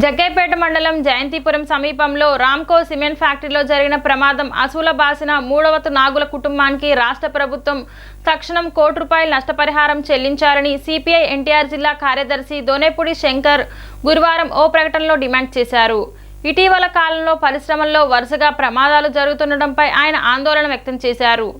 జగ్గైపేట మండలం జయంతిపురం సమీపంలో రామ్కో సిమెంట్ ఫ్యాక్టరీలో జరిగిన ప్రమాదం అసూల బాసిన మూడవతు నాగుల కుటుంబానికి రాష్ట్ర ప్రభుత్వం తక్షణం కోటి రూపాయల నష్టపరిహారం చెల్లించాలని సిపిఐ ఎన్టీఆర్ జిల్లా కార్యదర్శి దోనేపూడి శంకర్ గురువారం ఓ ప్రకటనలో డిమాండ్ చేశారు. ఇటీవల కాలంలో పరిశ్రమల్లో వరుసగా ప్రమాదాలు జరుగుతుండటంపై ఆయన ఆందోళన వ్యక్తం చేశారు.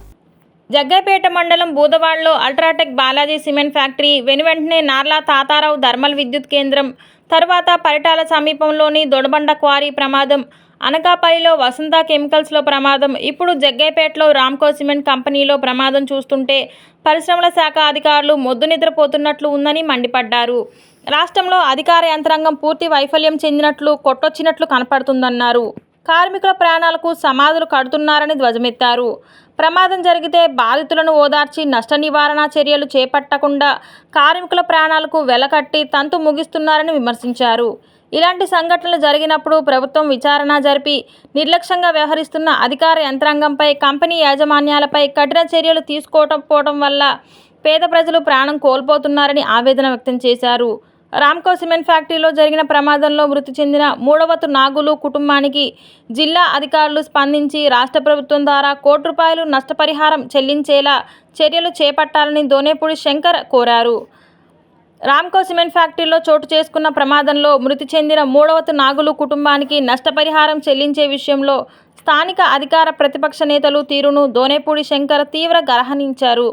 జగ్గైపేట మండలం బూదవాడలో అల్ట్రాటెక్ బాలాజీ సిమెంట్ ఫ్యాక్టరీ వెనువెంటనే నార్లా తాతారావు థర్మల్ విద్యుత్ కేంద్రం తర్వాత పరిటాల సమీపంలోని దొడబండ క్వారీ ప్రమాదం అనకాపల్లిలో వసంత కెమికల్స్లో ప్రమాదం ఇప్పుడు జగ్గైపేటలో రామ్కో సిమెంట్ కంపెనీలో ప్రమాదం చూస్తుంటే పరిశ్రమల శాఖ అధికారులు మొద్దు నిద్రపోతున్నట్లు ఉందని మండిపడ్డారు. రాష్ట్రంలో అధికార యంత్రాంగం పూర్తి వైఫల్యం చెందినట్లు కొట్టొచ్చినట్లు కనపడుతుందన్నారు. కార్మికుల ప్రాణాలకు సమాధులు కడుతున్నారని ధ్వజమెత్తారు. ప్రమాదం జరిగితే బాధితులను ఓదార్చి నష్ట నివారణ చర్యలు చేపట్టకుండా కార్మికుల ప్రాణాలకు వెలకట్టి తంతు ముగిస్తున్నారని విమర్శించారు. ఇలాంటి సంఘటనలు జరిగినప్పుడు ప్రభుత్వం విచారణ జరిపి నిర్లక్ష్యంగా వ్యవహరిస్తున్న అధికార యంత్రాంగంపై కంపెనీ యాజమాన్యాలపై కఠిన చర్యలు తీసుకోకపోవడం వల్ల పేద ప్రజలు ప్రాణం కోల్పోతున్నారని ఆవేదన వ్యక్తం చేశారు. రామ్కో సిమెంట్ ఫ్యాక్టరీలో జరిగిన ప్రమాదంలో మృతి చెందిన మూడవతు నాగులు కుటుంబానికి జిల్లా అధికారులు స్పందించి రాష్ట్ర ప్రభుత్వం ద్వారా కోటి రూపాయలు నష్టపరిహారం చెల్లించేలా చర్యలు చేపట్టాలని దోనేపూడి శంకర్ కోరారు. రామ్కో సిమెంట్ ఫ్యాక్టరీలో చోటు చేసుకున్న ప్రమాదంలో మృతి చెందిన మూడవతు నాగులు కుటుంబానికి నష్టపరిహారం చెల్లించే విషయంలో స్థానిక అధికార ప్రతిపక్ష నేతలు తీరును దోనేపూడి శంకర్ తీవ్ర గరహనించారు